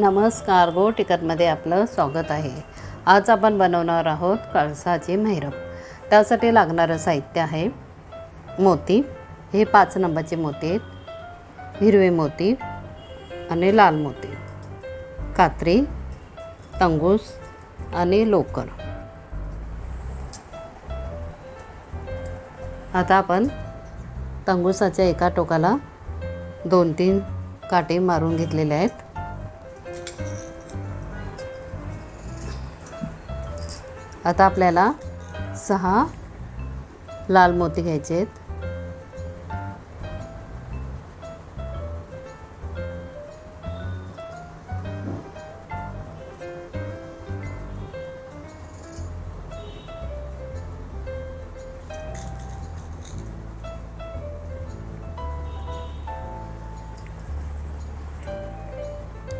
नमस्कार गो टिकटमध्ये आपलं स्वागत आहे. आज आपण बनवणार आहोत कळसाची मैरप. त्यासाठी लागणारं साहित्य आहे मोती. हे पाच नंबरचे मोती आहेत. हिरवे मोती आणि लाल मोती. कात्री तंगूस आणि लोकर. आता आपण तंगुसाच्या एका टोकाला दोन तीन काटे मारून घेतलेले आहेत. आता आपल्याला सहा लाल मोती घ्यायचे आहेत.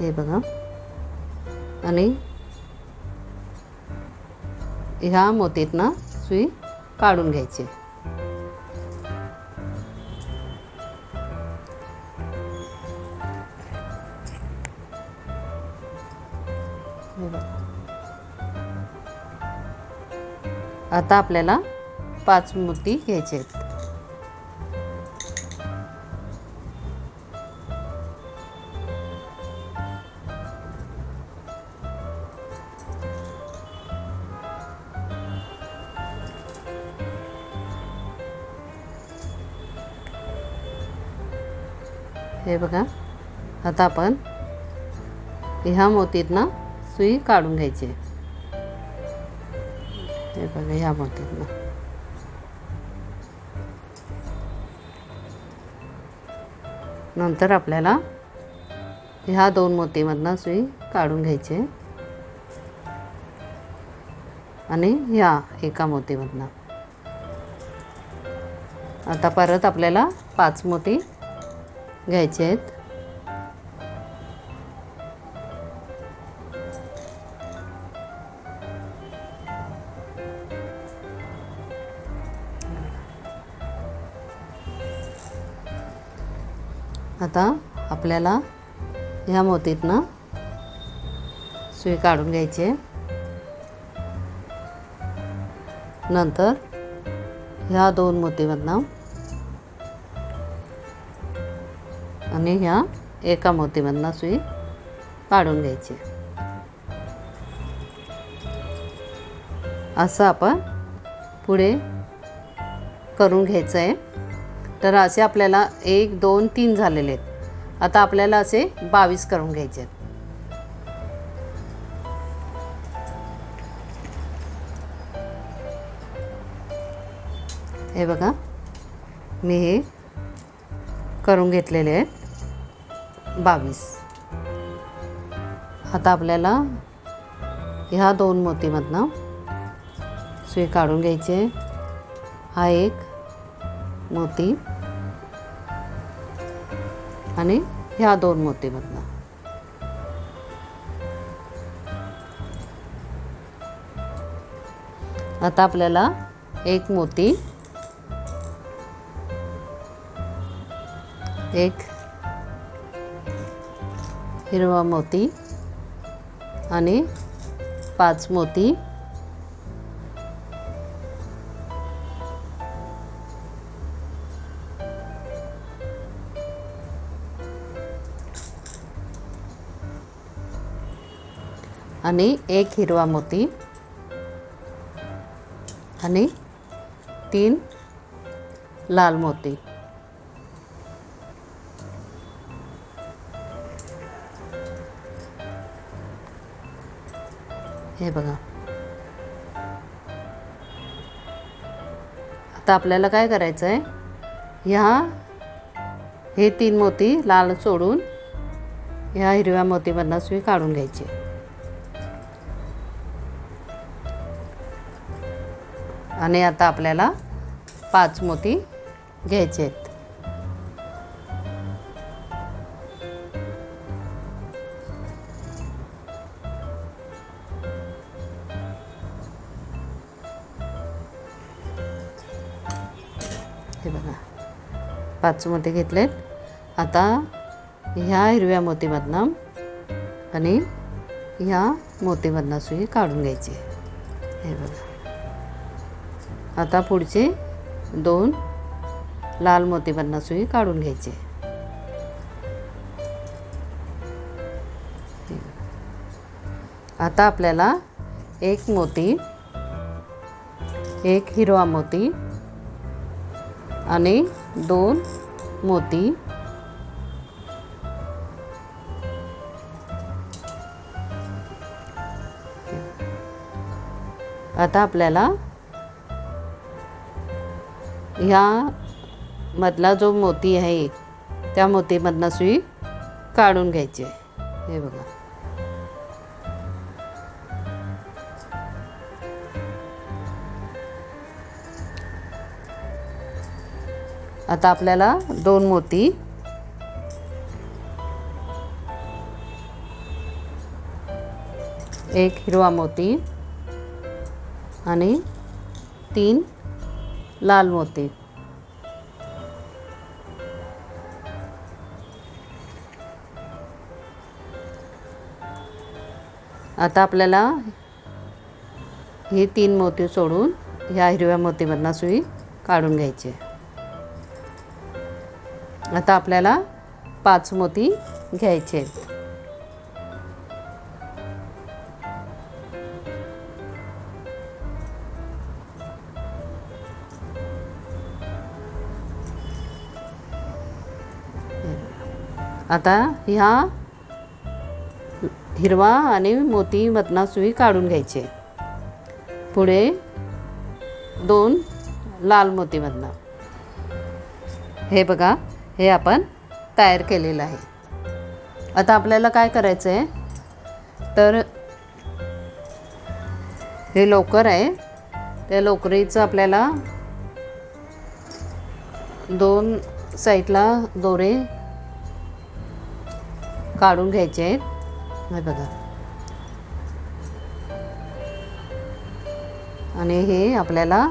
हे बघा. आणि ह्या मोतीतनं सुई काढून घ्यायची. आता आपल्याला पाच मोती घ्यायचे आहेत. हे बघा आता आपण ह्या मोतीतनं सुई काढून घ्यायची आहे. हे बघा ह्या मोतीतनं नंतर आपल्याला ह्या दोन मोतीमधनं सुई काढून घ्यायची आहे. आणि ह्या एका मोतीमधनं आता परत आपल्याला पाच मोती घ्यायचे आहेत. आता आपल्याला ह्या मोतीतनं सुई काढून घ्यायची आहे. नंतर ह्या दोन मोतीमधनं आणि ह्या एका मोतीमधनं सुई काढून घ्यायची. असं आपण पुढे करून घ्यायचं आहे तर असे आपल्याला एक दोन तीन झालेले आहेत. आता आपल्याला असे बावीस करून घ्यायचे आहेत. हे बघा मी हे करून घेतलेले आहेत. बावीस. आता आपल्याला ह्या दोन मोतीमधनं सुई काढून घ्यायचे हा एक मोती आणि ह्या दोन मोतीमधनं. आता आपल्याला एक मोती एक हिरवा मोती आणि पाच मोती. आणि एक हिरवा मोती आणि तीन लाल मोती. हे बघा. आता आपल्याला काय करायचं आहे ह्या हे तीन मोती लाल सोडून ह्या हिरव्या मोतीमधनं सुई काढून घ्यायची. आणि आता आपल्याला पाच मोती घ्यायचे आहेत हे बघा. पाच मोती घेतलेत. आता ह्या हिरव्या मोतीमधनं आणि ह्या मोतीमधनं सुई काढून घ्यायची हे बघा. आता पुढचे दोन लाल मोतीमधनं सुई काढून घ्यायचे. आता आपल्याला एक मोती एक हिरवा मोती आणि दोन मोती आता आपल्याला ह्या मधला जो मोती आहे त्या मोतीमधनं सुई काढून घ्यायची आहे. हे बघा आता आपल्याला दोन मोती. एक हिरवा मोती आणि तीन लाल मोती. आता आपल्याला हे तीन मोती सोडून ह्या हिरव्या मोतीमधनं सुई काढून घ्यायची. आता आपल्याला पाच मोती घ्यायचे आहेत. आता ह्या हिरवा आणि मोती मधना सुई काढून घ्यायचे. पुढे दोन लाल मोती मोतीमधनं हे बघा हे आपण तयार केलेलं आहे. आता आपल्याला काय करायचं आहे तर हे लोकर आहे. त्या लोकरीचं आपल्याला दोन साईडला दोरे काढून घ्यायचे आहेत. हे बघा. आणि हे आपल्याला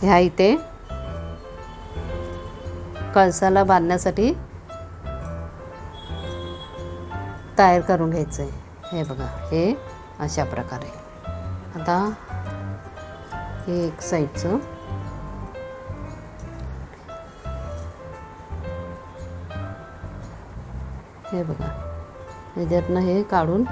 ह्या इथे कळसाला बांधण्यासाठी तयार करून घ्यायचं आहे. हे बघा हे अशा प्रकारे. आता हे एक साईडचं. हे बघा ह्याच्यातनं हे काढून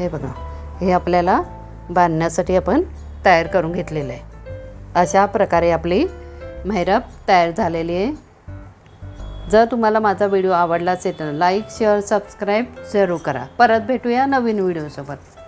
हे बघा हे आपल्याला बांधण्यासाठी आपण तयार करून घेतलेलं आहे. अशा प्रकारे आपली मेहरब तयार झालेली आहे. जर तुम्हाला माझा व्हिडिओ आवडला असेल तर लाईक शेअर सबस्क्राईब जरूर करा. परत भेटूया नवीन व्हिडिओसोबत.